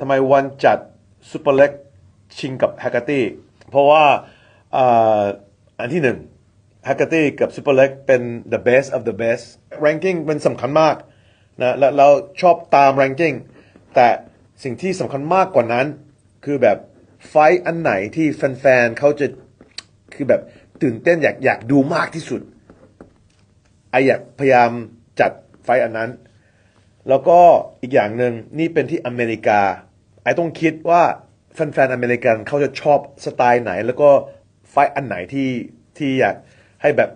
ทำไมวันจัดซูเปอร์เล็กชิงกับแฮกเกอร์ตี้เพราะว่าอ,อันที่หนึ่งแฮกเกอร์ตี้กับซูเปอร์เล็กเป็น the best of the best ranking เป็นสำคัญมากนะและเราชอบตาม ranking แต่สิ่งที่สำคัญมากกว่านั้น คือแบบไฟท์อันไหนที่แฟนๆเขาจะคือแบบตื่นเต้นอยากอยากดูมากที่สุดไออยากพยายามจัดไฟท์อันนั้น แล้วก็อีกอย่างหนึ่งนี่เป็นที่อเมริกา ไอต้องคิดว่าแฟนๆอเมริกันเขาจะชอบสไตล์ไหน แล้วก็ไฟท์อันไหนที่ที่อยากให้แบบ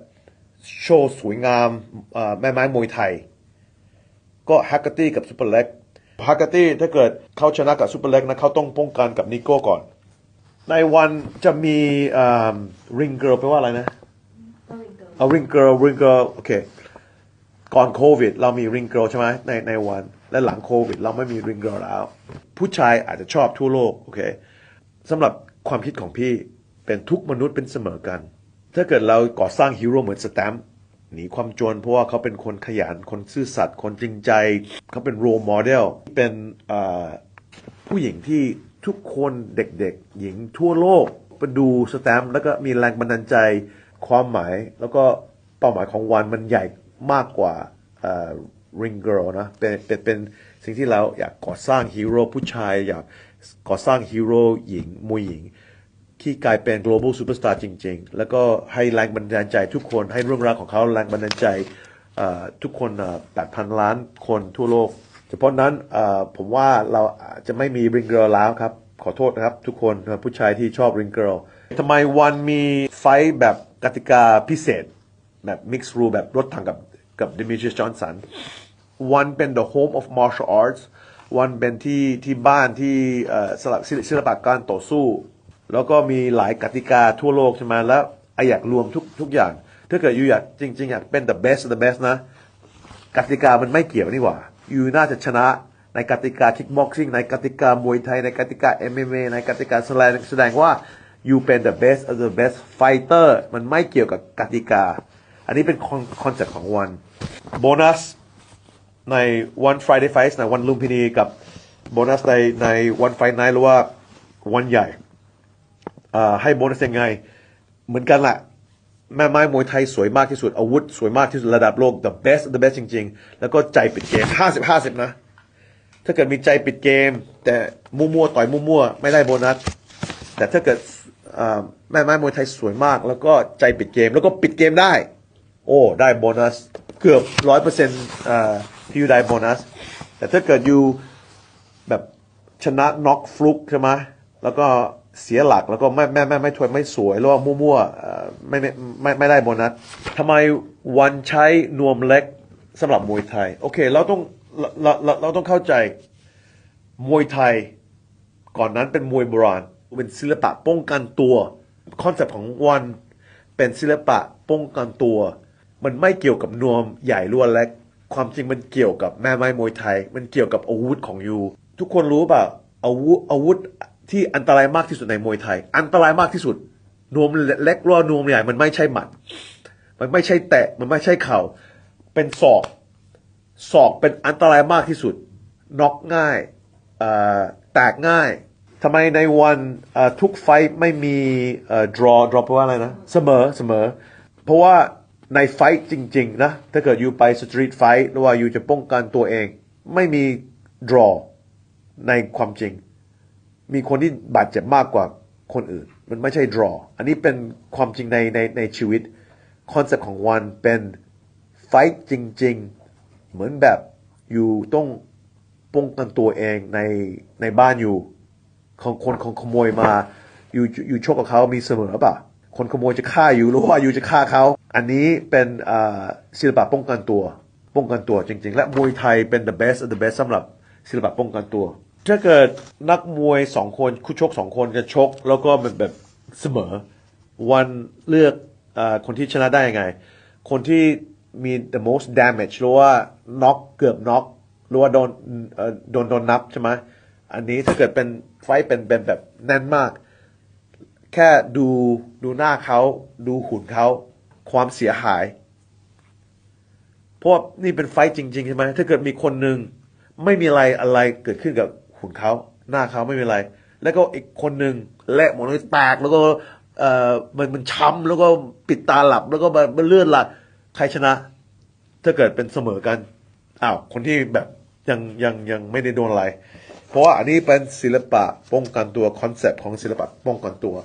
โชว์สวยงามเอ่อแม่ไม้มวยไทย ก็ฮักเกอร์ตี้กับซูเปอร์เล็กฮักเกอร์ตี้ถ้าเกิดเขาชนะกับซูเปอร์เล็กนะเขาต้องป้องกันกับนิโก้ก่อน ในวันจะมีริงเกิลแปลว่าอะไรนะเอาริงเกิลริงเกิลโอเคก่อนโควิด เรามีริงเกิลใช่ไหมในในวัน และหลังโควิด เราไม่มีริงเกิลแล้วผู้ชายอาจจะชอบทั่วโลกโอเคสำหรับความคิดของพี่เป็นทุกมนุษย์เป็นเสมอกัน ถ้าเกิดเราก่อสร้างฮีโร่เหมือนสแตมป์หนีความจนเพราะว่าเขาเป็นคนขยันคนซื่อสัตย์คนจริงใจ เขาเป็นโรโมเดลเป็นผู้หญิงที่ทุกคนเด็กๆ หญิงทั่วโลกไปดูสแตมป์แล้วก็มีแรงบันดาลใจความหมาย แล้วก็เป้าหมายของวันมันใหญ่มากกว่า ริงเกิลนะเป็นเป็นเป็นสิ่งที่เราอยากก่อสร้างฮีโร่ผู้ชาย อยากก่อสร้างฮีโร่หญิงมวยหญิง ที่กลายเป็น global superstar จริง ๆ แล้วก็ให้แรงบันดาลใจทุกคนให้เรื่องราวของเขาแรงบันดาลใจทุกคนแปดพันล้านคนทั่วโลก เฉพาะนั้นผมว่าเราจะไม่มีริงเกิลแล้วครับ ขอโทษนะครับ ทุกคนผู้ชายที่ชอบริงเกิลทำไมวันมีไฟแบบกติกาพิเศษ แบบ mixed rule แบบรถถังกับ กับดิมิทริสจอห์นสันวันเป็น the home of martial arts วันเป็นที่ที่บ้านที่สลับศิลปะการต่อสู้ แล้วก็มีหลายกติกาทั่วโลกใช่ไหมแล้วไออยากรวมทุกทุกอย่าง ถ้าเกิดอยู่อยากจริง ๆ อยากเป็น the best the best นะ กติกามันไม่เกี่ยวนี่หว่า อยู่น่าจะชนะในกติกาคิกบ็อกซิ่งในกติกามวยไทย ในกติกา MMA ในกติกาแสดงแสดงว่ายูเป็น the best of the best fighter มันไม่เกี่ยวกับกติกา อันนี้เป็นคอนเซ็ปต์ของวันโบนัสในวัน Friday Fight ในวันลุมพินีกับโบนัสในในวัน Fight Night หรือว่าวันใหญ่ให้โบนัสยังไง เหมือนกันแหละแม่ไม้มวยไทยสวยมากที่สุด อาวุธสวยมากที่สุดระดับโลก the best the best จริง ๆ แล้วก็ใจปิดเกม 50 50 นะ ถ้าเกิดมีใจปิดเกม แต่มั่วๆต่อยมั่วๆไม่ได้โบนัส แต่ถ้าเกิดแม่ไม้มวยไทยสวยมาก แล้วก็ใจปิดเกม แล้วก็ปิดเกมได้ โอ้ ได้โบนัส เกือบร้อยเปอร์เซ็นต์ที่อยู่ได้โบนัส แต่ถ้าเกิดอยู่แบบชนะน็อกฟลุกใช่ไหมแล้วก็เสียหลักแล้วก็ไม่ไม่ไม่ไม่ถวยไม่สวยหรือว่ามั่วๆไม่ไม่ไม่ไม่ได้โบนัสทำไมวันใช้นวมเล็กสำหรับมวยไทย โอเค เราต้องเราเราเราต้องเข้าใจมวยไทย ก่อนนั้นเป็นมวยโบราณเป็นศิลปะป้องกันตัวคอนเซปต์ของวันเป็นศิลปะป้องกันตัว มันไม่เกี่ยวกับนวมใหญ่หรือว่าเล็กความจริงมันเกี่ยวกับแม่ไม้มวยไทย มันเกี่ยวกับอาวุธของยู ทุกคนรู้ป่ะอาวุธอาวุธที่อันตรายมากที่สุดในมวยไทย อันตรายมากที่สุด นวมเล็กหรือว่านวมใหญ่ มันไม่ใช่หมัด มันไม่ใช่แตะ มันไม่ใช่เข่า เป็นศอก ศอกเป็นอันตรายมากที่สุด น็อกง่ายแตกง่ายทำไมในวันทุกไฟท์ไม่มีเอ่อ draw draw แปลว่าอะไรนะ เสมอเสมอ เพราะว่า ในไฟท์จริง ๆ นะ ถ้าเกิดอยู่ไปสตรีทไฟท์หรือว่าอยู่จะป้องกันตัวเอง ไม่มี draw ในความจริง มีคนที่บาดเจ็บมากกว่าคนอื่น มันไม่ใช่ draw อันนี้เป็นความจริงในในในชีวิตคอนเซ็ปต์ของวันเป็นไฟท์จริง ๆ เหมือนแบบอยู่ต้องป้องกันตัวเองในในบ้านอยู่ ของคนของขโมยมา อยู่อยู่ชกกับเขามีเสมอป่ะ คนขโมยจะฆ่าอยู่หรือว่าอยู่จะฆ่าเขา อันนี้เป็นศิลปะป้องกันตัว ป้องกันตัวจริง ๆ และมวยไทยเป็น the best of the best สำหรับศิลปะป้องกันตัว ถ้าเกิดนักมวยสองคนคู่ชกสองคนจะชก แล้วก็แบบแบบเสมอ วันเลือกอคนที่ชนะได้ยังไง คนที่มี the most damage หรือว่าน็อกเกือบน็อกหรือว่าโดนโดนโดนนับใช่ไหมอันนี้ถ้าเกิดเป็นไฟท์เป็นแบบแน่นมาก แค่ดูดูหน้าเขาดูหุ่นเขาความเสียหาย เพราะว่านี่เป็นไฟท์จริงๆใช่ไหมถ้าเกิดมีคนหนึ่งไม่มีอะไรอะไรเกิดขึ้นกับหุ่นเขาหน้าเขาไม่มีอะไร แล้วก็อีกคนหนึ่งแลกหมดเลยแตกแล้วก็เอ่อมันมันช้ำแล้วก็ปิดตาหลับ แล้วก็มันเลื่อนหลใครชนะ ถ้าเกิดเป็นเสมอกันอ้าวคนที่แบบยังยังยังไม่ได้โดนอะไร เพราะว่าอันนี้เป็นศิลปะป้องกันตัวคอนเซปต์ของศิลปะป้องกันตัว